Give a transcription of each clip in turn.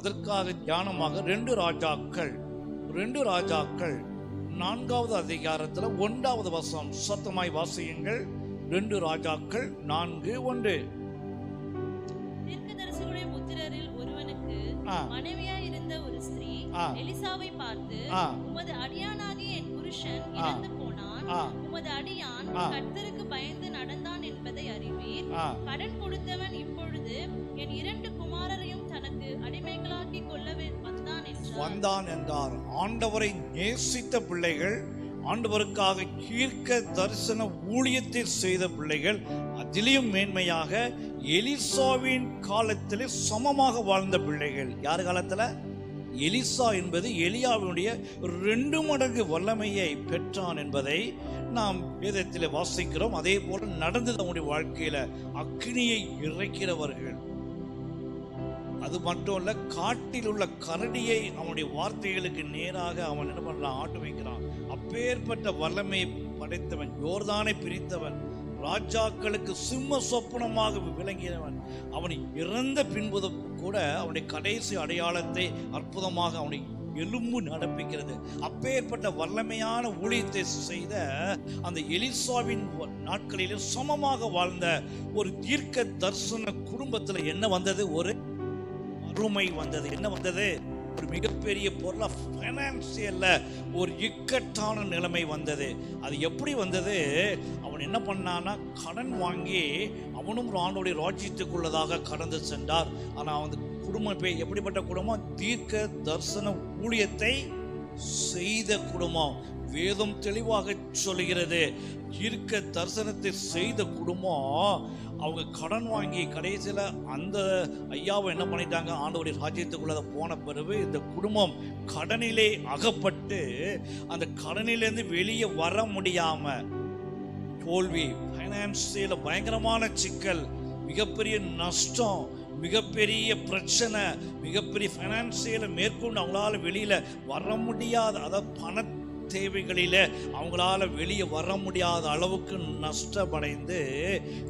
அதற்காக தியானமாக ரெண்டு ராஜாக்கள் ரெண்டு ராஜாக்கள் நான்காவது அதிகாரத்துல ஒன்றாவது வசனம் சத்தமாய் வாசியுங்கள் ரெண்டு ராஜாக்கள் நான்கு ஒன்று. மனைவியாய் இருந்த ஒரு ஸ்திரீ. எலிசாவை பார்த்து. உமது அடியானாகிய என் புருஷன் உமது அடியான். கர்த்தருக்கு பயந்து நடந்தான் என்பதை அறிவீர். கடன் கொடுத்தவன் இப்பொழுது என் இரண்டு குமாரரையும் தனக்கு அடிமைகளாக்கி கொள்ளவே வந்தான் என்றார். வந்தான் என்றார். ஆண்டவரை நேசித்த பிள்ளைகள் ஆண்டவருக்காக கீர்க்க தரிசன ஊழியத்தை செய்த பிள்ளைகள் அதிலும் மேன்மையாக எலிசாவின் காலத்திலே சமமாக வாழ்ந்த பிள்ளைகள். யார் காலத்துல? எலிசா என்பது எலியாவினுடைய ரெண்டு மடங்கு வல்லமையை பெற்றான் என்பதை நாம் வேதத்தில் வாசிக்கிறோம். அதே போல நடந்தது அவனுடைய வாழ்க்கையில அக்னியை இறைக்கிறவர்கள். அது மட்டும் இல்ல காட்டில் உள்ள கரடியை அவனுடைய வார்த்தைகளுக்கு நேராக அவன் என்ன பண்றான்? ஆட்டு வைக்கிறான். அப்பேற்பட்ட வல்லமையை படைத்தவன் யோர்தானை பிரித்தவன் ராஜாக்களுக்கு சிம்ம சொப்பனமாக விளங்கியவன் அவன் இறந்த பின்புதம் கூட அவனுடைய கடைசி அடையாளத்தை அற்புதமாக அவனை எலும்பு நடப்பிக்கிறது. அப்பேற்பட்ட வல்லமையான ஊழியத்தை செய்த அந்த எலிசாவின் வ- நாட்களிலே சமமாக வாழ்ந்த ஒரு தீர்க்க தரிசன குடும்பத்தில் என்ன வந்தது? ஒரு அருமை வந்தது. என்ன வந்தது? ஒரு மிகப்பெரிய பொருளாக ஃபைனான்சியல்ல ஒரு இக்கட்டான நிலைமை வந்தது. அது எப்படி வந்தது? அவன் என்ன பண்ணான்னா கடன் வாங்கி அவனும் ராணுடைய ராஜ்யத்துக்குள்ளதாக கடந்து சென்றார். ஆனால் அவன் குடும்பம் பே எப்படிப்பட்ட குடும்பம்? தீர்க்க தரிசன ஊழியத்தை செய்த குடும்பம். வேதம் தெளிவாக சொல்லுகிறது. தீர்க்க தரிசனத்தை செய்த குடும்பம் அவங்க கடன் வாங்கி கடைசியில் அந்த ஐயாவை என்ன பண்ணிட்டாங்க? ஆண்டவருடைய ராஜ்யத்துக்குள்ள போன பிறகு இந்த குடும்பம் கடனிலே அகப்பட்டு அந்த கடனிலேருந்து வெளியே வர முடியாமல் தோல்வி ஃபைனான்சியில் பயங்கரமான சிக்கல் மிகப்பெரிய நஷ்டம் மிகப்பெரிய பிரச்சனை மிகப்பெரிய ஃபைனான்சியலை மேற்கொண்டு அவங்களால வெளியில் வர முடியாத அதாவது பணத்தை தேவைகளில் அவங்களால வெளியே வர முடியாத அளவுக்கு நஷ்டமடைந்து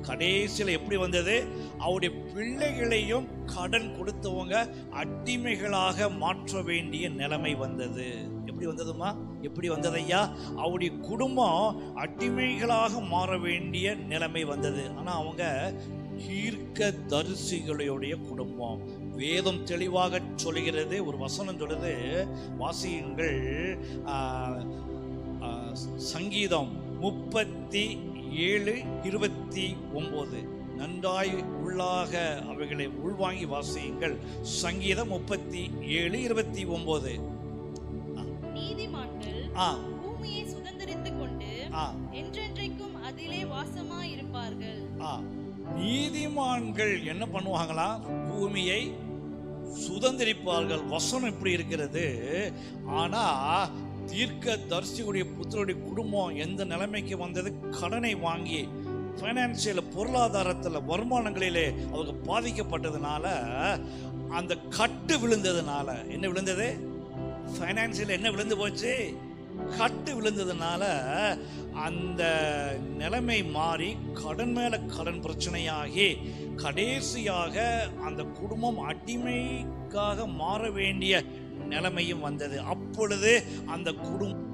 கடைசியில் எப்படி வந்தது? அவருடைய பிள்ளைகளையும் கடன் கொடுத்தவங்க அடிமைகளாக மாற்ற வேண்டிய நிலைமை வந்தது. எப்படி வந்ததுமா எப்படி வந்ததையா அவருடைய குடும்பம் அடிமைகளாக மாற வேண்டிய நிலைமை வந்தது. ஆனால் அவங்க தீர்க்க தரிசிகளுடைய குடும்பம். வேதம் தெளிவாக சொல்கிறது ஒரு வசனம் சொல்லுது வாசியுங்கள் சங்கீதம் முப்பத்தி ஏழு இருபத்தி ஒன்பது நன்றாய் உள்ளாக அவைகளை உள்வாங்கி வாசியுங்கள். சங்கீதம் முப்பத்தி ஏழு இருபத்தி ஒன்பது பூமியை சுதந்தரித்துக் கொண்டு என்றென்றைக்கும் அதிலே வாசமாயிருப்பார்கள். ஆ. நீதிமான்கள் என்ன பண்ணுவாங்களா பூமியை சுதந்திரிப்பார்கள். வசனம் இப்படி இருக்கிறது. ஆனால் தீர்க்க தரிசியுடைய புத்தருடைய குடும்பம் எந்த நிலைமைக்கு வந்தது? கடனை வாங்கி ஃபைனான்சியல் பொருளாதாரத்தில் வருமானங்களிலே அவங்க பாதிக்கப்பட்டதுனால அந்த கட்டு விழுந்ததுனால என்ன விழுந்தது? ஃபைனான்சியல் என்ன விழுந்து போச்சு? கட்டு விழுந்ததுனால அந்த நிலைமை மாறி கடன் மேலே கடன் பிரச்சனையாகி கடைசியாக அந்த குடும்பம் அடிமைக்காக மாற வேண்டிய நிலைமையும் வந்தது. அப்பொழுது அந்த குடும்பம்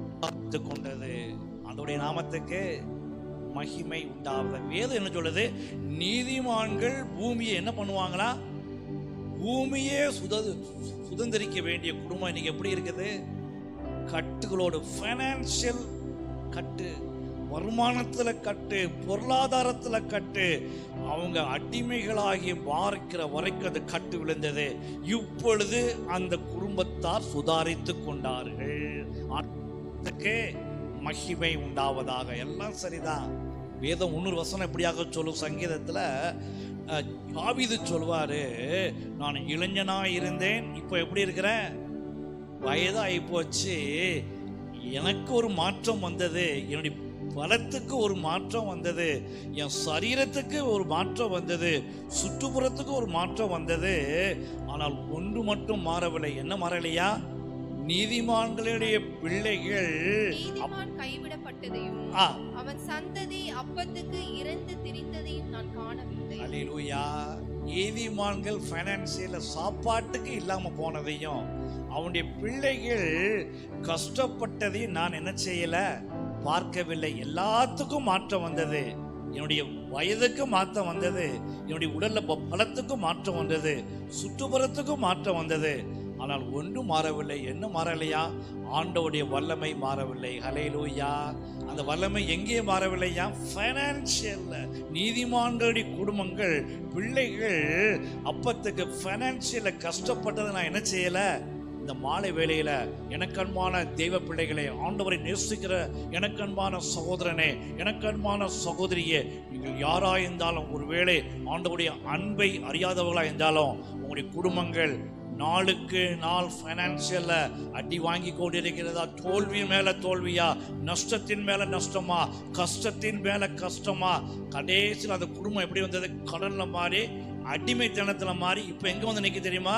கொண்டது. அதோடைய நாமத்துக்கு மகிமை உண்டாவது வேதம் என்ன சொல்லுது? நீதிமான்கள் பூமியை என்ன பண்ணுவாங்களா? பூமியே சுத சுதந்திரிக்க வேண்டிய குடும்பம் இன்னைக்கு எப்படி இருக்குது? கட்டுகளோடு ஃபைனான்சியல் கட்டு வருமானத்தில் கட்டு பொருளாதாரத்தில் கட்டு அவங்க அடிமைகளாகி மாறிக்கிற வரைக்கும் அது கட்டு விழுந்தது. இப்பொழுது அந்த குடும்பத்தார் சுதாரித்து கொண்டார்கள். ஆண்டவருக்கு மகிமை உண்டாவதாக. எல்லாம் சரிதான். வேதம் இன்னொரு வசனம் எப்படியாக சொல்லும் சங்கீதத்தில் ஆவிது சொல்வாரு நான் இளைஞனாக இருந்தேன் இப்போ எப்படி இருக்கிறேன் வயதாகி போச்சு எனக்கு ஒரு மாற்றம் வந்தது. என்னுடைய பலத்துக்கு ஒரு மாற்றம் வந்தது. என் சரீரத்துக்கு ஒரு மாற்றம் வந்தது. சுற்றுப்புறத்துக்கு ஒரு மாற்றம் வந்தது. ஆனால் ஒன்று மட்டும் மாறவில்லை. என்ன மாறலையா? நீதிமான்களுடைய பிள்ளைகள் கைவிடப்பட்டதையும் அவன் சந்ததி அப்பத்துக்கு இறந்து திரிந்ததையும் நான் காணவில்லை. அலிலுயா நீதிமான்கள் ஃபைனான்சியல சாப்பாட்டுக்கு இல்லாம போனதையும் அவனுடைய பிள்ளைகள் கஷ்டப்பட்டதையும் நான் என்ன செய்யல? பார்க்கவில்லை. எல்லாத்துக்கும் மாற்றம் வந்தது. என்னுடைய வயதுக்கு மாற்றம் வந்தது. என்னுடைய உடல்ல ப- பலத்துக்கும் மாற்றம் வந்தது. சுற்றுப்புறத்துக்கும் மாற்றம் வந்தது. ஆனால் ஒன்றும் மாறவில்லை. என்ன மாறலையா? ஆண்டவுடைய வல்லமை மாறவில்லை. ஹலையிலூயா அந்த வல்லமை எங்கே மாறவில்லையா ஃபைனான்சியல்ல நீதிமான்களுடைய குடும்பங்கள் பிள்ளைகள் அப்பத்துக்கு ஃபைனான்சியல கஷ்டப்பட்டதை நான் என்ன செய்யலை? இந்த மாலை வேளையில எனக்கன்பான தெய்வ பிள்ளைகளை ஆண்டவரை நேசிக்கிற எனக்கன்பான சகோதரனே எனக்கன்பான சகோதரியே நீங்கள் யாராக இருந்தாலும் ஒருவேளை ஆண்டவருடைய அன்பை அறியாதவர்களாக இருந்தாலும் உங்களுடைய குடும்பங்கள் நாளுக்கு நாள் ஃபைனான்சியல்ல அடி வாங்கி கொண்டிருக்கிறதா? தோல்வி மேல தோல்வியா? நஷ்டத்தின் மேல நஷ்டமா? கஷ்டத்தின் மேல கஷ்டமா? கடைசியில் அந்த குடும்பம் எப்படி வந்தது? கடல்ல மாறி அடிமைத்தனத்தில் மாறி இப்போ எங்கே வந்து நிற்க தெரியுமா?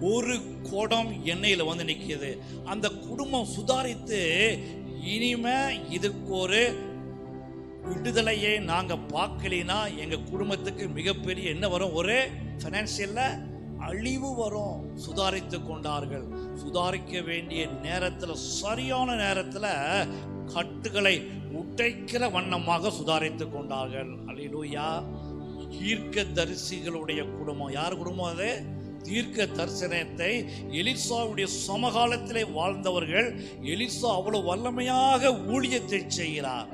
ஒரு குடம் எண்ணெயில் வந்து நிற்கிது அந்த குடும்பம் சுதாரித்து இனிமே இதுக்கு ஒரு விடுதலையை நாங்கள் பார்க்கலினா எங்கள் குடும்பத்துக்கு மிகப்பெரிய என்ன வரும்? ஒரு ஃபைனான்சியல்ல அழிவு வரும். சுதாரித்து கொண்டார்கள். சுதாரிக்க வேண்டிய நேரத்தில் சரியான நேரத்தில் கட்டுகளை உடைக்கிற வண்ணமாக சுதாரித்து கொண்டார்கள். அழிலூயா தீர்க்க தரிசிகளுடைய குடும்பம். யார் குடும்பம் அது? தீர்க்க தரிசனத்தை எலிசாவுடைய சமகாலத்திலே வாழ்ந்தவர்கள் எலிசா அவ்வளவு வல்லமையாக ஊழியத்தை செய்கிறார்.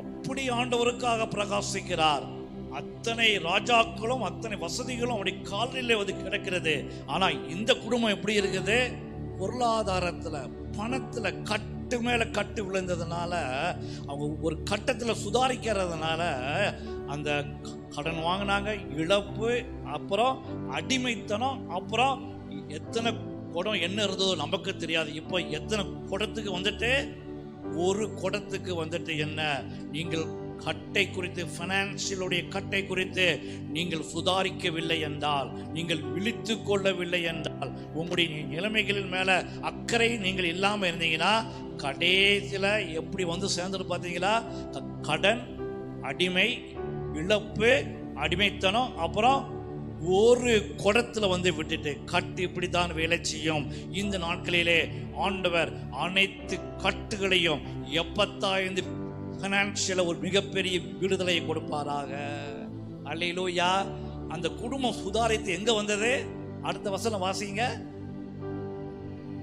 அப்படி ஆண்டவருக்காக பிரகாசிக்கிறார். அத்தனை ராஜாக்களும் அத்தனை வசதிகளும் அவருடைய காலில் வந்து கிடக்கிறது. ஆனா இந்த குடும்பம் எப்படி இருக்குது? பொருளாதாரத்துல பணத்துல கட்டு மேல கட்டு விழுந்ததுனால அவங்க ஒரு கட்டத்துல சுதாரிக்கிறதுனால அந்த கடன் வாங்கினாங்க இழப்பு அப்புறம் அடிமைத்தனம் அப்புறம் எத்தனை குடம் என்ன இருந்ததோ நமக்கு தெரியாது. இப்போ எத்தனை குடத்துக்கு வந்துட்டு? ஒரு குடத்துக்கு வந்துட்டு என்ன? நீங்கள் கட்டை குறித்து ஃபினான்சியலுடைய கட்டை குறித்து நீங்கள் சுதாரிக்கவில்லை என்றால் நீங்கள் விழித்து கொள்ளவில்லை என்றால் உங்களுடைய நிலைமைகளின் மேலே அக்கறை நீங்கள் இல்லாமல் இருந்தீங்கன்னா கடைசியில் எப்படி வந்து சேர்ந்துட்டு பார்த்தீங்களா? கடன் அடிமை இழப்பு அடிமைத்தனம் அப்புறம் ஒரு குடத்துல வந்து விட்டுட்டு கட்டு இப்படித்தான் வேலை செய்யும். இந்த நாட்களிலே ஆண்டவர் அனைத்து கட்டுகளையும் எப்பத்தாய்ந்து ஃபைனான்சியல ஒரு மிகப்பெரிய விடுதலையை கொடுப்பாராக. அல்லையிலோயா அந்த குடும்பம் சுதாரித்து எங்க வந்தது? அடுத்த வசனம் வாசிங்க.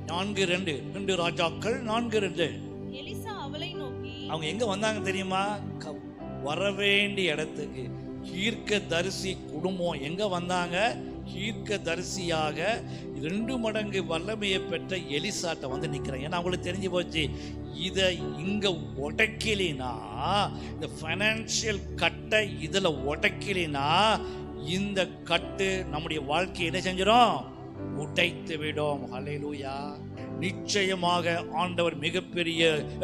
நான்கு ரெண்டு. ரெண்டு ராஜாக்கள் நான்கு ரெண்டு. அவங்க எங்க வந்தாங்க தெரியுமா? வரவேண்டிய இடத்துக்கு கீர்க்க தரிசி குடும்பம் எங்க வந்தாங்க? கீர்க்க தரிசியாக ரெண்டு மடங்கு வல்லமையை பெற்ற எலிசாட்டை வந்து நிற்கிறேன் ஏன்னா அவங்களுக்கு தெரிஞ்சு போச்சு இதை இங்கே உடைக்கலினா இந்த ஃபைனான்ஷியல் கட்டை இதில் உடைக்கலினா இந்த கட்டு நம்முடைய வாழ்க்கையை என்ன செஞ்சிடும் உடைத்து விடும். அலையிலூயா நிச்சயமாக ஆண்டவர் மிகப்பெரிய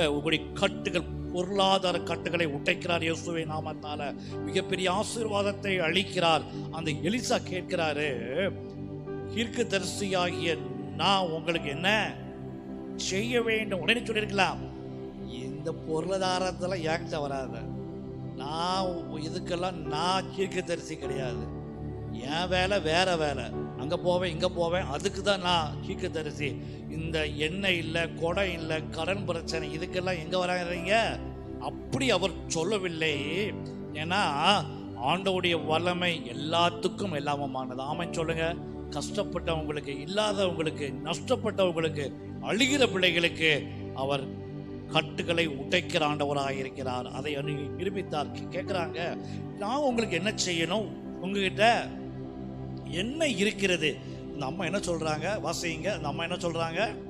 உங்களுடைய கட்டுகள் பொருளாதார கட்டுகளை உடைக்கிறார் இயேசுவை நாமத்தால மிகப்பெரிய ஆசீர்வாதத்தை அளிக்கிறார். அந்த எலிசா கேட்கிறாரு தரிசியாகிய நான் உங்களுக்கு என்ன செய்ய வேண்டும்? உடனே சொல்லியிருக்கலாம். இந்த பொருளாதாரத்தில் ஏன்கிட்ட வராத. நான் இதுக்கெல்லாம் நான் தரிசி கிடையாது. என் வேலை வேற வேலை. அங்கே போவேன் இங்கே போவேன். அதுக்கு தான் நான் தரிசி. இந்த எண்ணெய் இல்லை குடம் இல்லை கடன் பிரச்சனை இதுக்கெல்லாம் எங்கே வராங்க அப்படி அவர் சொல்லவில்லை. ஏன்னா ஆண்டவுடைய வல்லமை எல்லாத்துக்கும் எல்லாமமானது. ஆமாம் சொல்லுங்க. கஷ்டப்பட்டவங்களுக்கு இல்லாதவங்களுக்கு நஷ்டப்பட்டவங்களுக்கு அழுகிற பிள்ளைகளுக்கு அவர் கட்டுகளை உடைக்கிற ஆண்டவராக இருக்கிறார். அதை நிரூபித்தார். கேட்குறாங்க நான் உங்களுக்கு என்ன செய்யணும்? உங்ககிட்ட என்ன இருக்கிறது? இந்த அம்மா என்ன சொல்றாங்க? வாசிங்க. இந்த அம்மா என்ன சொல்றாங்க?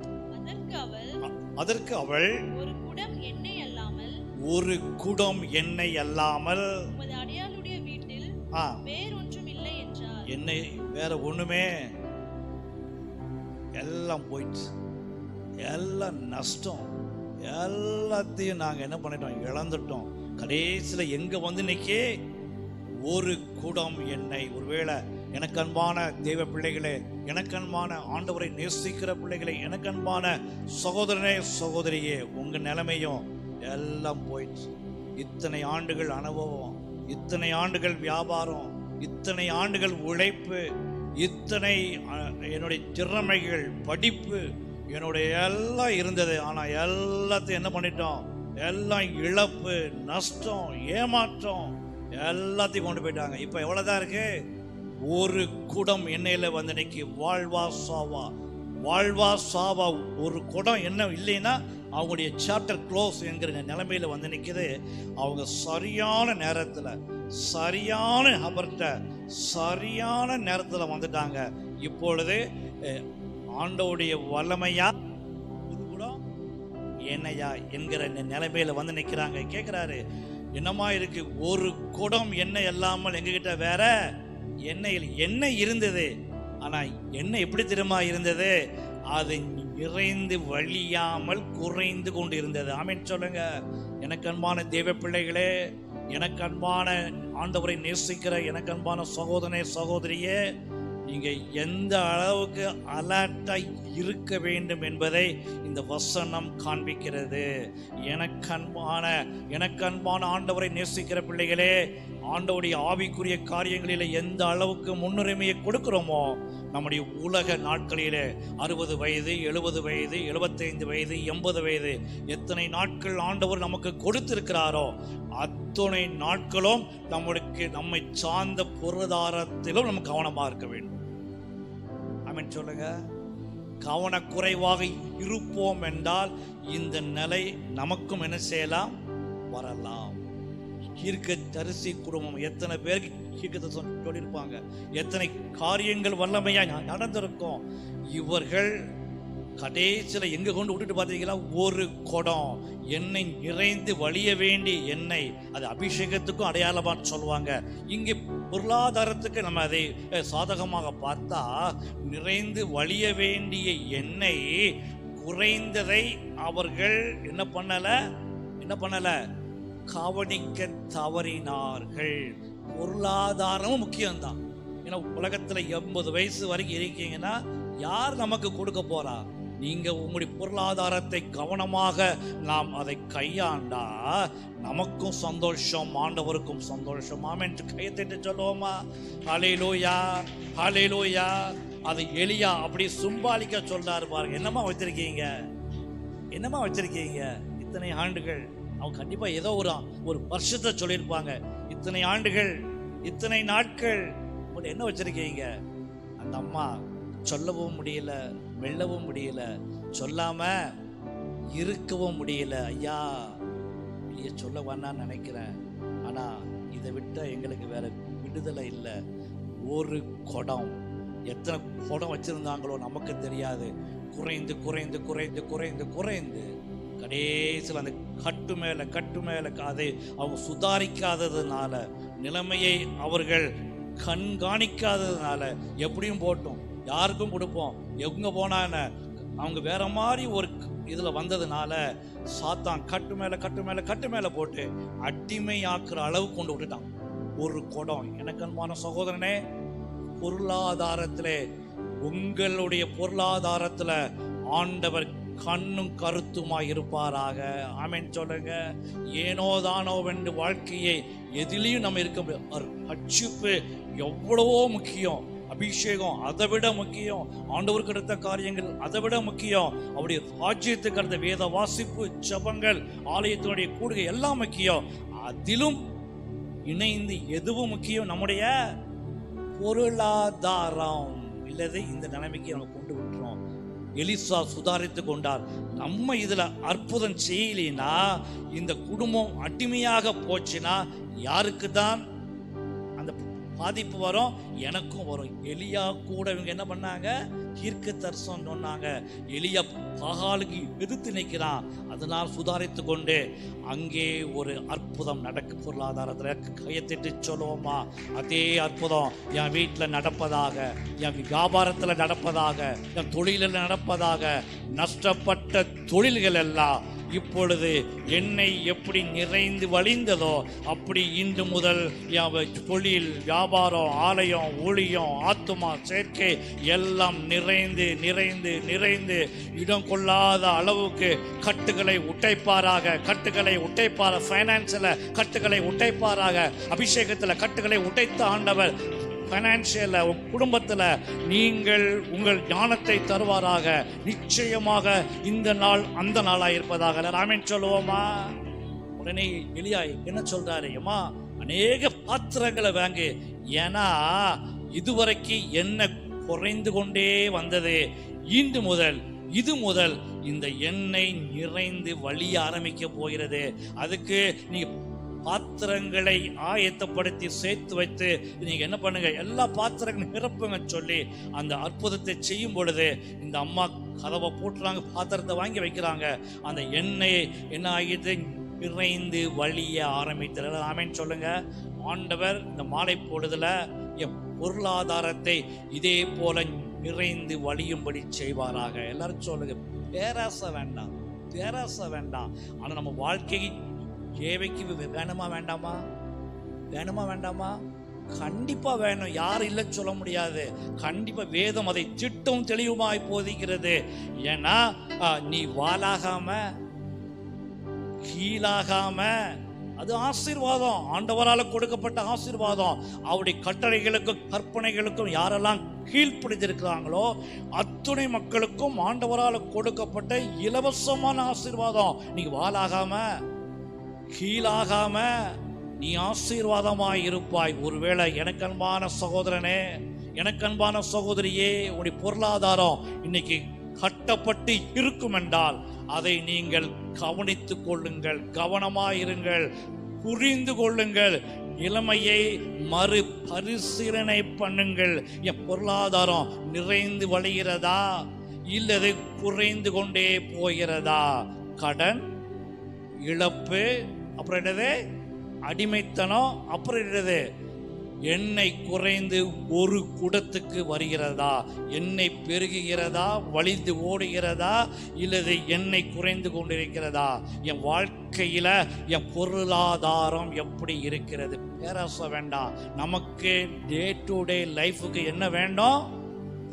அதற்கு அவள் ஒரு குடம் எண்ணெய் ஒரு குடம் எண்ணெய் அல்லாமல் எண்ணெய் வேற ஒண்ணுமே எல்லாம் போயிடுச்சு. எல்லாம் நஷ்டம். எல்லாத்தையும் நாங்க என்ன பண்ணிட்டோம்? இழந்துட்டோம். கடைசியில எங்க வந்து நிக்கி? ஒரு குடம் எண்ணெய். ஒருவேளை எனக்கு அன்பான தெய்வ பிள்ளைகளே எனக்கு அன்பான ஆண்டவரை நேசிக்கிற பிள்ளைகளே எனக்கு அன்பான சகோதரனே சகோதரியே உங்க நிலைமையும் எல்லாம் போயிடுச்சு. இத்தனை ஆண்டுகள் அனுபவம் இத்தனை ஆண்டுகள் வியாபாரம் இத்தனை ஆண்டுகள் உழைப்பு இத்தனை என்னுடைய திறமைகள் படிப்பு என்னுடைய எல்லாம் இருந்தது. ஆனால் எல்லாத்தையும் என்ன பண்ணிட்டோம்? எல்லாம் இழப்பு நஷ்டம் ஏமாற்றம் எல்லாத்தையும் கொண்டு போயிட்டாங்க. இப்போ எவ்வளோதான் இருக்கு? ஒரு குடம் எண்ணெயில் வந்து இன்னைக்கு வாழ்வா சாவா. வாழ்வா சாவா. ஒரு குடம் என்ன இல்லைன்னா அவங்களுடைய சாப்டர் க்ளோஸ் என்கிற நிலைமையில் வந்து நிற்கிது அவங்க சரியான நேரத்தில் சரியான நபர்கிட்ட சரியான நேரத்தில் வந்துட்டாங்க. இப்பொழுது ஆண்டோடைய வல்லமையா ஒரு குடம் என்னையா என்கிற நிலைமையில் வந்து நிற்கிறாங்க கேட்குறாரு என்னமா இருக்கு? ஒரு குடம் எண்ணெய் இல்லாமல் எங்ககிட்ட வேற எண்ணெயில் எண்ணெய் இருந்தது. ஆனால் எண்ணெய் எப்படி தெரியுமா இருந்தது? அது நிறைந்து வழியாமல் குறைந்து கொண்டு இருந்தது ஆமென் சொல்லுங்க. எனக்கு அன்பான தெய்வ பிள்ளைகளே எனக்கு அன்பான ஆண்டவரை நேசிக்கிற எனக்கு அன்பான சகோதரனே சகோதரியே நீங்க எந்த அளவுக்கு அலர்ட்டா இருக்க வேண்டும் என்பதை இந்த வசனம் காண்பிக்கிறது. எனக்கு அன்பான எனக்கு அன்பான ஆண்டவரை நேசிக்கிற பிள்ளைகளே ஆண்டவுடைய ஆவிக்குரிய காரியங்களில் எந்த அளவுக்கு முன்னுரிமையை கொடுக்குறோமோ நம்முடைய உலக நாட்களிலே அறுபது வயது எழுபது வயது எழுபத்தைந்து வயது எண்பது வயது எத்தனை நாட்கள் ஆண்டவர் நமக்கு கொடுத்திருக்கிறாரோ அத்தனை நாட்களும் நம்மளுக்கு நம்மை சார்ந்த பொருளாதாரத்திலும் நம்ம கவனமாக இருக்க வேண்டும். ஆமென் சொல்லுங்க. கவனக்குறைவாக இருப்போம் என்றால் இந்த நிலை நமக்கும் என்ன செய்யலாம்? வரலாம். தீர்க்க தரிசி குடும்பம். எத்தனை பேருக்கு தீர்க்கத்தை சொல்லியிருப்பாங்க. எத்தனை காரியங்கள் வல்லமையா நடந்திருக்கும். இவர்கள் கடைசியில் எங்கே கொண்டு விட்டுட்டு பார்த்தீங்களா? ஒரு குடம். எண்ணெய் நிறைந்து வழிய வேண்டிய எண்ணெய் அது அபிஷேகத்துக்கும் அடையாளமாக சொல்லுவாங்க. இங்கே பொருளாதாரத்துக்கு நம்ம அதை சாதகமாக பார்த்தா நிறைந்து வழிய வேண்டிய எண்ணெய் குறைந்ததை அவர்கள் என்ன பண்ணலை? என்ன பண்ணலை? கவனிக்க தவறினார்கள். பொருளாதாரமும் முக்கியம்தான். ஏன்னா உலகத்தில் எண்பது வயசு வரைக்கும் இருக்கீங்கன்னா யார் நமக்கு கொடுக்க போறா? நீங்க உங்களுடைய பொருளாதாரத்தை கவனமாக நாம் அதை கையாண்டா நமக்கும் சந்தோஷம் ஆண்டவருக்கும் சந்தோஷம். ஆமென். கையத்திட்டு சொல்லுவோமா? ஹalleluya ஹalleluya. அது எளியா அப்படி சும்பாலிக்க சொல்றாரு பாருங்க. என்னமா வச்சிருக்கீங்க? என்னமா வச்சிருக்கீங்க? இத்தனை ஆண்டுகள். அவங்க கண்டிப்பாக ஏதோ ஒரு ஒரு வருஷத்தை சொல்லியிருப்பாங்க. இத்தனை ஆண்டுகள் இத்தனை நாட்கள். உங்கள்ட்ட என்ன வச்சுருக்கீங்க? அந்த அம்மா சொல்லவும் முடியல மெல்லவும் முடியல சொல்லாமல் இருக்கவும் முடியல. ஐயா ஐயா சொல்ல வேணாம்னு நினைக்கிறேன். ஆனால் இதை விட்டால் எங்களுக்கு வேற விடுதலை இல்லை. ஒரு குடம். எத்தனை குடம் வச்சுருந்தாங்களோ நமக்கு தெரியாது. குறைந்து குறைந்து குறைந்து குறைந்து குறைந்து. கடைசியில் அந்த கட்டு மேலே கட்டு மேலே அதை அவங்க சுதாரிக்காததுனால நிலைமையை அவர்கள் கண்காணிக்காததுனால எப்படியும் போட்டோம். யாருக்கும் கொடுப்போம். எங்கே போனா என்ன? அவங்க வேற மாதிரி ஒரு இதில் வந்ததுனால சாத்தான் கட்டு மேலே கட்டு மேலே கட்டு மேலே போட்டு அடிமையாக்குற அளவு கொண்டு விட்டுட்டான். ஒரு குடம். எனக்கு அன்பான சகோதரனே பொருளாதாரத்தில் உங்களுடைய பொருளாதாரத்தில் ஆண்டவர் கண்ணும் கருத்துமாய் இருப்பாராக ஆமேன். சொல்லுங்க. ஏனோ தானோ வென்று வாழ்க்கையை எதிலையும் நம்ம இருக்க முடியாது. அச்சுப்பு எவ்வளவோ முக்கியம். அபிஷேகம் அதை விட முக்கியம். ஆண்டவருக்கு எடுத்த காரியங்கள் அதை விட முக்கியம். அவருடைய ராஜ்யத்துக்கு அடுத்த வேத வாசிப்பு ஜபங்கள் ஆலயத்தினுடைய கூடுகை எல்லாம் முக்கியம். அதிலும் இணைந்து எதுவும் முக்கியம்? நம்முடைய பொருளாதாரம். இல்லது இந்த நிலைமைக்கு நம்ம கொண்டு விட்டுறோம் எலிசா சுதாரித்து கொண்டார். நம்ம இதில் அற்புதம் செய்யலைன்னா இந்த குடும்பம் அடிமையாக போச்சுன்னா யாருக்கு தான் பாதிப்பு வரும் எனக்கும் வரும். எலியா கூட இவங்க என்ன பண்ணாங்க? தீர்க்க தரிசனம் சொன்னாங்க. எலியா பாகாலுக்கு எதிர்த்து நிற்கிறான். அதனால் சுதாரித்து கொண்டு அங்கே ஒரு அற்புதம் நடக்கு பொருளாதாரத்தில். கையத்திட்டு சொல்லுவோமா? அதே அற்புதம். என் வீட்டில் நடப்பதாக என் வியாபாரத்தில் நடப்பதாக என் தொழிலில் நடப்பதாக நஷ்டப்பட்ட தொழில்கள் எல்லாம் இப்பொழுது என்னை எப்படி நிறைந்து வழிந்ததோ அப்படி இன்று முதல் தொழில் வியாபாரம் ஆலயம் ஊழியம் ஆத்துமா சேர்க்கை எல்லாம் நிறைந்து நிறைந்து நிறைந்து இடம் கொள்ளாத அளவுக்கு கட்டுகளை உட்டைப்பாராக கட்டுகளை உட்டைப்பார ஃபைனான்ஸில் கட்டுகளை உட்டைப்பாராக அபிஷேகத்தில் கட்டுகளை உடைத்த ஆண்டவர் ஃபைனான்சியலில் உங்கள் குடும்பத்தில் நீங்கள் உங்கள் ஞானத்தை தருவாராக. நிச்சயமாக இந்த நாள் அந்த நாளாக இருப்பதாக. ராமேன் சொல்லுவோமா? உடனே எளியாய் என்ன சொல்றாரு? அம்மா அநேக பாத்திரங்களை வாங்கு. ஏன்னா இதுவரைக்கும் என்ன குறைந்து கொண்டே வந்தது. இன்று முதல் இது முதல் இந்த எண்ணெய் நிறைந்து வழிய ஆரம்பிக்க போகிறது. அதுக்கு நீங்கள் பாத்திரங்களை ஆயத்தப்படுத்தி சேர்த்து வைத்து நீங்க என்ன பண்ணுங்க? எல்லா பாத்திரங்களும் நிரப்புங்க சொல்லி அந்த அற்புதத்தை செய்யும் பொழுது இந்த அம்மா கதவை போட்டுறாங்க பாத்திரத்தை வாங்கி வைக்கிறாங்க. அந்த எண்ணெய் என்ன ஆகியது நிறைந்து வழிய ஆரம்பித்தார் ஆமேன்னு சொல்லுங்க. ஆண்டவர் இந்த மாலை பொழுதுல என் பொருளாதாரத்தை இதே போல நிறைந்து வழியும்படி செய்வாராக. எல்லாரும் சொல்லுங்க. பேராசை வேண்டாம். பேராசை வேண்டாம். ஆனால் நம்ம வாழ்க்கையை ஏவைக்கு வே- வேணுமா வேண்டாமா? வேணுமா வேண்டாமா? கண்டிப்பா வேணும். யார் இல்லை சொல்ல முடியாது. கண்டிப்பா வேதம் அதை திட்டம் தெளிவுமாய் போதிக்கிறது. ஏன்னா நீ வாலாகாம கீழாகாம அது ஆசீர்வாதம். ஆண்டவரால் கொடுக்கப்பட்ட ஆசீர்வாதம். அவருடைய கட்டளைகளுக்கும் கற்பனைகளுக்கும் யாரெல்லாம் கீழ்ப்படிந்திருக்கிறாங்களோ அத்துணை மக்களுக்கும் ஆண்டவரால் கொடுக்கப்பட்ட இலவசமான ஆசீர்வாதம். நீங்க வாலாகாம கீழாகாம நீ ஆசீர்வாதமாய் இருப்பாய். ஒருவேளை எனக்கு அன்பான சகோதரனே எனக்கு அன்பான சகோதரியே உடைய பொருளாதாரம் இன்னைக்கு கட்டப்பட்டு இருக்கும் என்றால் அதை நீங்கள் கவனித்துக் கொள்ளுங்கள் கவனமாயிருங்கள் புரிந்து கொள்ளுங்கள் நிலைமையை மறு பரிசீலனை பண்ணுங்கள். என் பொருளாதாரம் நிறைந்து வழிகிறதா? இல்லது குறைந்து கொண்டே போகிறதா? கடன் இழப்பு அப்புறம் என்னது? அடிமைத்தனம். அப்புறம் என்னது? எண்ணெய் குறைந்து ஒரு குடத்துக்கு வருகிறதா? எண்ணெய் பெருகுகிறதா? வழிந்து ஓடுகிறதா? இல்லது எண்ணெய் குறைந்து கொண்டிருக்கிறதா? என் வாழ்க்கையில் என் பொருளாதாரம் எப்படி இருக்கிறது? பேராசை வேண்டாம். நமக்கு டே டு டே லைஃபுக்கு என்ன வேண்டும்?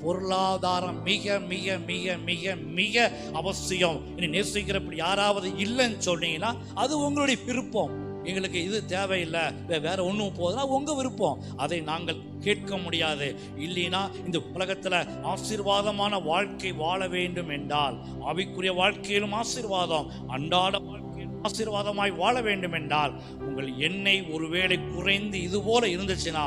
பொருளாதாரம் மிக மிக மிக மிக மிக அவசியம். இனி நேசிக்கிறப்படி யாராவது இல்லைன்னு சொன்னீங்கன்னா அது உங்களுடைய விருப்பம். எங்களுக்கு இது தேவையில்லை. வேற ஒன்றும் போதுன்னா உங்கள் விருப்பம். அதை நாங்கள் கேட்க முடியாது. இல்லைனா இந்த உலகத்தில் ஆசீர்வாதமான வாழ்க்கை வாழ வேண்டும் என்றால் அவைக்குரிய வாழ்க்கையிலும் ஆசீர்வாதம் அன்றாட வாழ்க்கையிலும் ஆசீர்வாதமாய் வாழ வேண்டும் என்றால் உங்கள் எண்ணெய் ஒருவேளை குறைந்து இது போல இருந்துச்சுன்னா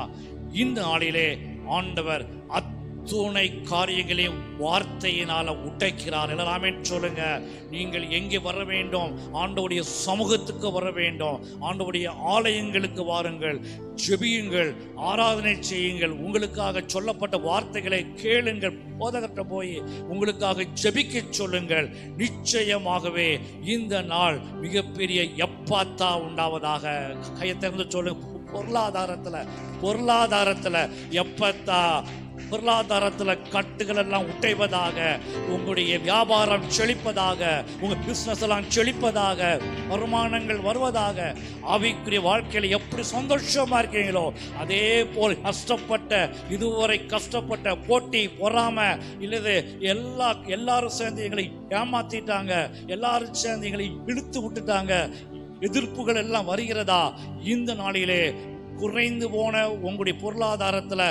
இந்த நாளிலே ஆண்டவர் அத் அத்துணை காரியங்களையும் வார்த்தையினால உடைக்கிறார். எல்லாமே சொல்லுங்க. நீங்கள் எங்கே வர வேண்டும்? ஆண்டவுடைய சமூகத்துக்கு வர வேண்டும். ஆண்டவுடைய ஆலயங்களுக்கு வாருங்கள். ஜெபியுங்கள். ஆராதனை செய்யுங்கள். உங்களுக்காக சொல்லப்பட்ட வார்த்தைகளை கேளுங்கள். போதகற்ற போய் உங்களுக்காக ஜெபிக்க சொல்லுங்கள். நிச்சயமாகவே இந்த நாள் மிகப்பெரிய எப்பாத்தா உண்டாவதாக. கையை திறந்து சொல்லுங்க. பொருளாதாரத்தில் பொருளாதாரத்தில் எப்பத்தா பொருளாதாரத்தில் கட்டுகள் எல்லாம் உடைவதாக உங்களுடைய வியாபாரம் செழிப்பதாக உங்க பிசினஸ் எல்லாம் செழிப்பதாக வருமானங்கள் வருவதாக ஆவிக்குரிய வாழ்க்கையில் எப்படி சந்தோஷமா இருக்கீங்களோ அதே போல் கஷ்டப்பட்ட இதுவரை கஷ்டப்பட்ட போட்டி பொறாம இல்லது எல்லா எல்லாரும் சேர்ந்து எங்களை ஏமாத்திட்டாங்க எல்லாரும் சேர்ந்து எங்களை இழுத்து விட்டுட்டாங்க எதிர்ப்புகள் எல்லாம் வருகிறதா? இந்த நாளிலே குறைந்து போன உங்களுடைய பொருளாதாரத்தில்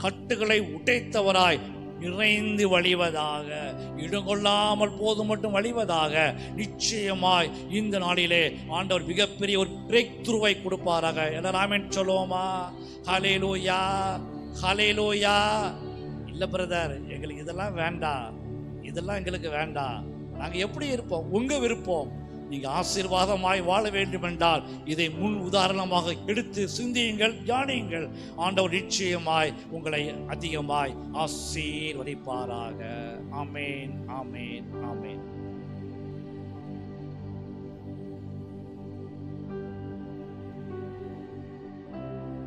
கட்டுகளை உடைத்தவராய் நிறைந்து வழிவதாக இடங்கொள்ளாமல் போது மட்டும் வழிவதாக நிச்சயமாய் இந்த நாளிலே ஆண்டவர் மிகப்பெரிய ஒரு பிரேக் துருவை கொடுப்பாராக. எல்லாராமே சொல்லுவோமா? ஹலேலோயா ஹலேலோயா இல்லை பிரதர் எங்களுக்கு இதெல்லாம் வேண்டாம். இதெல்லாம் எங்களுக்கு வேண்டாம். நாங்கள் எப்படி இருப்போம்? உங்கள் விருப்பம். நீங்கள் ஆசீர்வாதமாய் வாழ வேண்டுமென்றால் இதை முன் உதாரணமாக எடுத்து சிந்தியுங்கள் தியானியுங்கள். ஆண்டவர் நிச்சயமாய் உங்களை அதிகமாய் ஆசீர்வதிப்பாராக. ஆமேன் ஆமேன் ஆமேன்.